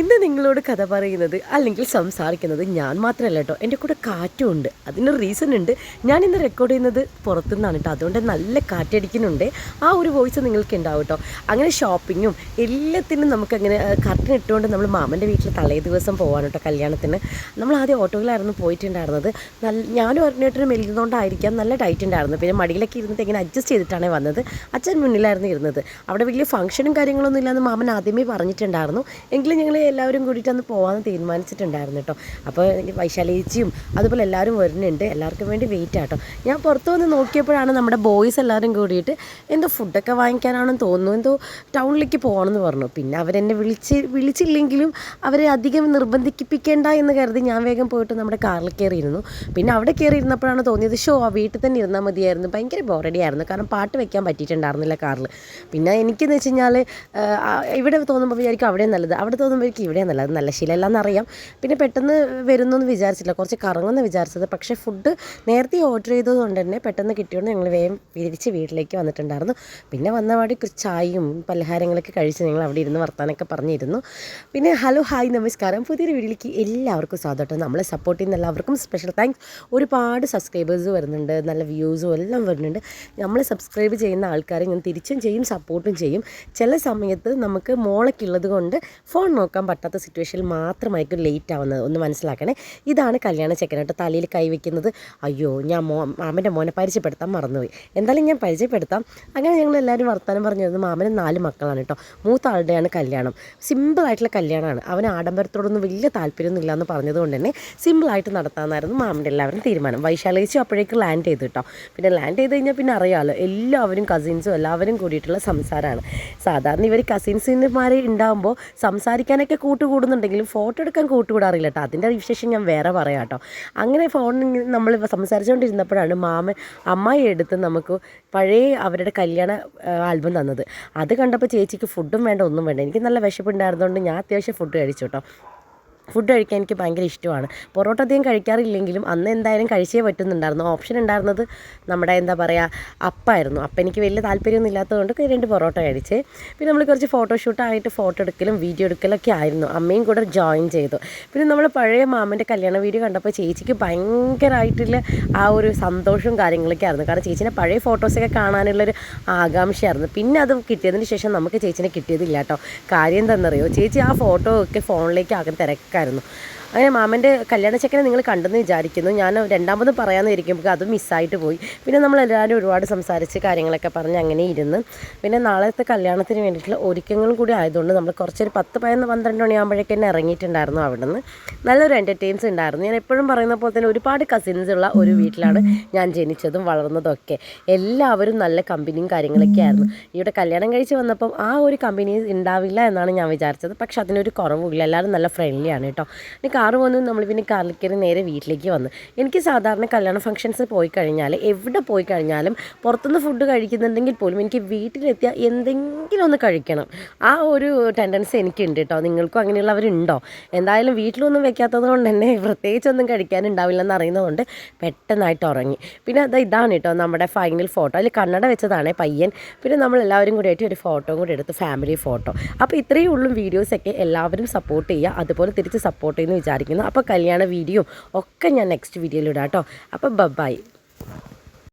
ഇന്ന് നിങ്ങളോട് കഥ പറയുന്നത് അല്ലെങ്കിൽ സംസാരിക്കുന്നത് ഞാൻ മാത്രമല്ല കേട്ടോ. എന്റെ കൂടെ കാറ്റും ഉണ്ട് അതിന് റീസൺ ഉണ്ട്. ഞാൻ ഇന്ന് റെക്കോർഡ് ചെയ്യുന്നത് പുറത്തുനിന്നാണ് കേട്ടോ. അതുകൊണ്ട് നല്ല കാറ്റടിക്കുന്നുണ്ട്. ആ ഒരു വോയിസ് നിങ്ങൾക്ക് ഉണ്ടാവും കേട്ടോ. അങ്ങനെ ഷോപ്പിങ്ങും എല്ലാത്തിനും നമുക്കങ്ങനെ കർട്ടൻ ഇട്ടുകൊണ്ട് നമ്മൾ മാമന്റെ വീട്ടിൽ തലേ ദിവസം പോകാൻ കേട്ടോ കല്യാണത്തിന്. നമ്മൾ ആദ്യം ഓട്ടോയിലായിരുന്നു പോയിട്ടുണ്ടായിരുന്നത്. നല്ല ഞാനും അറിഞ്ഞിട്ടും മെലിയുന്നതുകൊണ്ടായിരിക്കാം നല്ല ടൈറ്റ് ഉണ്ടായിരുന്നു. പിന്നെ മടിയിലൊക്കെ ഇരുന്നിട്ട് ഇങ്ങനെ അഡ്ജസ്റ്റ് ചെയ്തിട്ടാണ് വന്നത്. അച്ഛൻ മുന്നിലായിരുന്നു ഇരുന്നത്. അവിടെ വലിയ ഫംഗ്ഷനും കാര്യങ്ങളൊന്നും ഇല്ലാന്ന് മാമൻ ആദ്യമേ പറഞ്ഞിട്ടുണ്ടായിരുന്നു. എങ്കിലും ഞങ്ങൾ എല്ലാവരും കൂടിയിട്ട് അന്ന് പോകാമെന്ന് തീരുമാനിച്ചിട്ടുണ്ടായിരുന്നു കേട്ടോ അപ്പോൾ വൈശാലേച്ചിയും അതുപോലെ എല്ലാവരും വരുന്നുണ്ട്. എല്ലാവർക്കും വേണ്ടി വെയിറ്റ് ആട്ടോ. ഞാൻ പുറത്ത് വന്ന് നോക്കിയപ്പോഴാണ് നമ്മുടെ ബോയ്സ് എല്ലാവരും കൂടിയിട്ട് എന്തോ ഫുഡൊക്കെ വാങ്ങിക്കാനാണെന്ന് തോന്നുന്നു. എന്തോ ടൗണിലേക്ക് പോകണമെന്ന് പറഞ്ഞു. പിന്നെ അവരെന്നെ വിളിച്ച് വിളിച്ചില്ലെങ്കിലും അവരെ അധികം നിർബന്ധിപ്പിക്കേണ്ട എന്ന് കരുതി ഞാൻ വേഗം പോയിട്ട് നമ്മുടെ കാറിൽ കയറിയിരുന്നു പിന്നെ അവിടെ കയറി ഇരുന്നപ്പോഴാണ് തോന്നിയത് ഷോ ആ വീട്ടിൽ തന്നെ ഇരുന്നാൽ മതിയായിരുന്നു. ഭയങ്കര ബോറടിയായിരുന്നു കാരണം പാട്ട് വെക്കാൻ പറ്റിയിട്ടുണ്ടായിരുന്നില്ല കാറിൽ പിന്നെ എനിക്കെന്ന് വെച്ച് കഴിഞ്ഞാൽ ഇവിടെ തോന്നുമ്പോൾ വിചാരിക്കും അവിടെ നല്ലത്. അവിടെ ഇവിടെ അത് നല്ല ശീലമല്ല അറിയാം പിന്നെ പെട്ടെന്ന് വരുന്നു വിചാരിച്ചില്ല കുറച്ച് കറങ്ങുമെന്ന് വിചാരിച്ചത്. പക്ഷേ ഫുഡ് നേരത്തെ ഓർഡർ ചെയ്തതുകൊണ്ട് തന്നെ പെട്ടെന്ന് കിട്ടിയോണ്ട് ഞങ്ങൾ വേഗം തിരിച്ച് വീട്ടിലേക്ക് വന്നിട്ടുണ്ടായിരുന്നു. പിന്നെ വന്ന പാടി ചായയും പലഹാരങ്ങളൊക്കെ കഴിച്ച് ഞങ്ങൾ അവിടെ ഇരുന്ന് വർത്താനൊക്കെ പറഞ്ഞിരുന്നു. പിന്നെ ഹലോ ഹായ് നമസ്കാരം. പുതിയൊരു വീട്ടിലേക്ക് എല്ലാവർക്കും സ്വാഗതം നമ്മളെ സപ്പോർട്ട് ചെയ്യുന്ന എല്ലാവർക്കും സ്പെഷ്യൽ താങ്ക്സ് ഒരുപാട് സബ്സ്ക്രൈബേഴ്സ് വരുന്നുണ്ട് നല്ല വ്യൂസും എല്ലാം വരുന്നുണ്ട്. നമ്മൾ സബ്സ്ക്രൈബ് ചെയ്യുന്ന ആൾക്കാരെ ഞാൻ തിരിച്ചും ചെയ്യും സപ്പോർട്ടും ചെയ്യും. ചില സമയത്ത് നമുക്ക് മോളൊക്കെ ഉള്ളത് കൊണ്ട് ഫോൺ നോക്കാൻ പറ്റാത്ത സിറ്റുവേഷനിൽ മാത്രമായിരിക്കും ലേറ്റ് ആവുന്നത്. ഒന്ന് മനസ്സിലാക്കണേ. ഇതാണ് കല്യാണ ചെക്കൻ കേട്ടോ തലയിൽ കൈവയ്ക്കുന്നത് അയ്യോ ഞാൻ മോ മാമന്റെ മോനെ പരിചയപ്പെടുത്താൻ മറന്നുപോയി. എന്തായാലും ഞാൻ പരിചയപ്പെടുത്താം. അങ്ങനെ ഞങ്ങൾ എല്ലാവരും വർത്തമാനം പറഞ്ഞിരുന്നു മാമന് നാല് മക്കളാണ് കേട്ടോ. മൂത്ത ആളുടെയാണ് കല്യാണം. സിമ്പിളായിട്ടുള്ള കല്യാണമാണ്. അവന് ആഡംബരത്തോടൊന്നും വലിയ താല്പര്യമൊന്നും ഇല്ലയെന്ന് പറഞ്ഞതുകൊണ്ട് തന്നെ സിമ്പിളായിട്ട് നടത്താമെന്നായിരുന്നു മാമന്റെ എല്ലാവരും തീരുമാനം. വൈശാലേച്ചു അപ്പോഴേക്ക് ലാൻഡ് ചെയ്തു കേട്ടോ. പിന്നെ ലാൻഡ് ചെയ്ത് കഴിഞ്ഞാൽ പിന്നെ അറിയാമല്ലോ എല്ലാവരും കസിൻസും എല്ലാവരും കൂടിയിട്ടുള്ള സംസാരമാണ്. സാധാരണ ഇവർ കസിൻസിന്മാരെ ഉണ്ടാകുമ്പോൾ സംസാരിക്കാനൊക്കെ കൂട്ടുകൂടുന്നുണ്ടെങ്കിലും ഫോട്ടോ എടുക്കാൻ കൂട്ടുകൂടാറില്ല കേട്ടോ. അതിന്റെ വിശേഷം ഞാൻ വേറെ പറയാം കേട്ടോ. അങ്ങനെ ഫോണിൽ നമ്മൾ സംസാരിച്ചുകൊണ്ടിരുന്നപ്പോഴാണ് മാമൻ അമ്മായി എടുത്ത് നമുക്ക് പഴയ അവരുടെ കല്യാണ ആൽബം തന്നത്. അത് കണ്ടപ്പോൾ ചേച്ചിക്ക് ഫുഡും വേണ്ട ഒന്നും വേണ്ട. എനിക്ക് നല്ല വിശപ്പുണ്ടായിരുന്നതുകൊണ്ട് ഞാൻ അത്യാവശ്യം ഫുഡ് കഴിച്ചു കേട്ടോ. ഫുഡ് കഴിക്കാൻ എനിക്ക് ഭയങ്കര ഇഷ്ടമാണ്. പൊറോട്ട അധികം കഴിക്കാറില്ലെങ്കിലും അന്ന് എന്തായാലും കഴിച്ചേ പറ്റുന്നുണ്ടായിരുന്നു. ഓപ്ഷൻ ഉണ്ടായിരുന്നത് നമ്മുടെ എന്താ പറയുക അപ്പായിരുന്നു. അപ്പം എനിക്ക് വലിയ താല്പര്യമൊന്നും ഇല്ലാത്തതുകൊണ്ട് രണ്ട് പൊറോട്ട കഴിച്ച്. പിന്നെ നമ്മൾ കുറച്ച് ഫോട്ടോഷൂട്ടായിട്ട് ഫോട്ടോ എടുക്കലും വീഡിയോ എടുക്കലൊക്കെ ആയിരുന്നു. അമ്മയും കൂടെ ജോയിൻ ചെയ്തു. പിന്നെ നമ്മൾ പഴയ മാമന്റെ കല്യാണ വീഡിയോ കണ്ടപ്പോൾ ചേച്ചിക്ക് ഭയങ്കരമായിട്ടുള്ള ആ ഒരു സന്തോഷവും കാര്യങ്ങളൊക്കെ ആയിരുന്നു. കാരണം ചേച്ചീനെ പഴയ ഫോട്ടോസൊക്കെ കാണാനുള്ളൊരു ആകാംക്ഷയായിരുന്നു. പിന്നെ അത് കിട്ടിയതിന് ശേഷം നമുക്ക് ചേച്ചിനെ കിട്ടിയതില്ല കേട്ടോ. കാര്യം എന്താണെന്നറിയോ ചേച്ചി ആ ഫോട്ടോ ഒക്കെ ഫോണിലേക്ക് ആകെ ആകാൻ തിരക്കായിരുന്നു അങ്ങനെ മാമന്റെ കല്യാണ ചെക്കനെ നിങ്ങൾ കണ്ടെന്ന് വിചാരിക്കുന്നു. ഞാൻ രണ്ടാമത് പറയാമെന്ന് ഇരിക്കുമ്പോൾ അത് മിസ്സായിട്ട് പോയി. പിന്നെ നമ്മൾ എല്ലാവരും ഒരുപാട് സംസാരിച്ച് കാര്യങ്ങളൊക്കെ പറഞ്ഞ് അങ്ങനെ ഇരുന്ന്. പിന്നെ നാളത്തെ കല്യാണത്തിന് വേണ്ടിയിട്ടുള്ള ഒരുക്കങ്ങളും കൂടി ആയതുകൊണ്ട് നമ്മൾ കുറച്ചൊരു പത്ത് പതിനൊന്ന് പന്ത്രണ്ട് മണിയാകുമ്പോഴേക്കും തന്നെ ഇറങ്ങിയിട്ടുണ്ടായിരുന്നു നിന്ന് നല്ലൊരു എന്റർടൈൻസ് ഉണ്ടായിരുന്നു. ഞാൻ എപ്പോഴും പറയുന്ന പോലെ തന്നെ ഒരുപാട് കസിൻസ് ഉള്ള ഒരു വീട്ടിലാണ് ഞാൻ ജനിച്ചതും വളർന്നതും ഒക്കെ. എല്ലാവരും നല്ല കമ്പനിയും കാര്യങ്ങളൊക്കെ ആയിരുന്നു. ഇവിടെ കല്യാണം കഴിച്ച് വന്നപ്പം ആ ഒരു കമ്പനി ഉണ്ടാവില്ല എന്നാണ് ഞാൻ വിചാരിച്ചത്. പക്ഷെ അതിനൊരു കുറവുമില്ല. എല്ലാവരും നല്ല ഫ്രണ്ട്ലിയാണ് കേട്ടോ. കാറ് വന്ന് നമ്മൾ പിന്നെ കാറിൽ കയറി നേരെ വീട്ടിലേക്ക് വന്ന്. എനിക്ക് സാധാരണ കല്യാണ ഫംഗ്ഷൻസ് പോയി കഴിഞ്ഞാൽ എവിടെ പോയി കഴിഞ്ഞാലും പുറത്തുനിന്ന് ഫുഡ് കഴിക്കുന്നുണ്ടെങ്കിൽ പോലും എനിക്ക് വീട്ടിലെത്തിയാൽ എന്തെങ്കിലും ഒന്ന് കഴിക്കണം. ആ ഒരു ടെൻഡൻസി എനിക്കുണ്ട് കേട്ടോ. നിങ്ങൾക്കും അങ്ങനെയുള്ളവരുണ്ടോ? എന്തായാലും വീട്ടിലൊന്നും വെക്കാത്തത് കൊണ്ട് തന്നെ പ്രത്യേകിച്ചൊന്നും കഴിക്കാനുണ്ടാവില്ലെന്ന് അറിയുന്നതുകൊണ്ട് പെട്ടെന്നായിട്ട് ഉറങ്ങി. പിന്നെ അത് ഇതാണ് കേട്ടോ നമ്മുടെ ഫൈനൽ ഫോട്ടോ അതിൽ കണ്ണട വെച്ചതാണ് പയ്യൻ. പിന്നെ നമ്മൾ എല്ലാവരും കൂടി ആയിട്ട് ഒരു ഫോട്ടോ കൂടി എടുത്ത് ഫാമിലി ഫോട്ടോ അപ്പോൾ ഇത്രയേ ഉള്ളൂ വീഡിയോസൊക്കെ എല്ലാവരും സപ്പോർട്ട് ചെയ്യുക. അതുപോലെ തിരിച്ച് സപ്പോർട്ട് ചെയ്യുന്നു വിചാരിക്കുന്നു. അപ്പോൾ കല്യാണ വീഡിയോ ഒക്കെ ഞാൻ നെക്സ്റ്റ് വീഡിയോയിൽ ഇടാം കേട്ടോ അപ്പോൾ ബൈ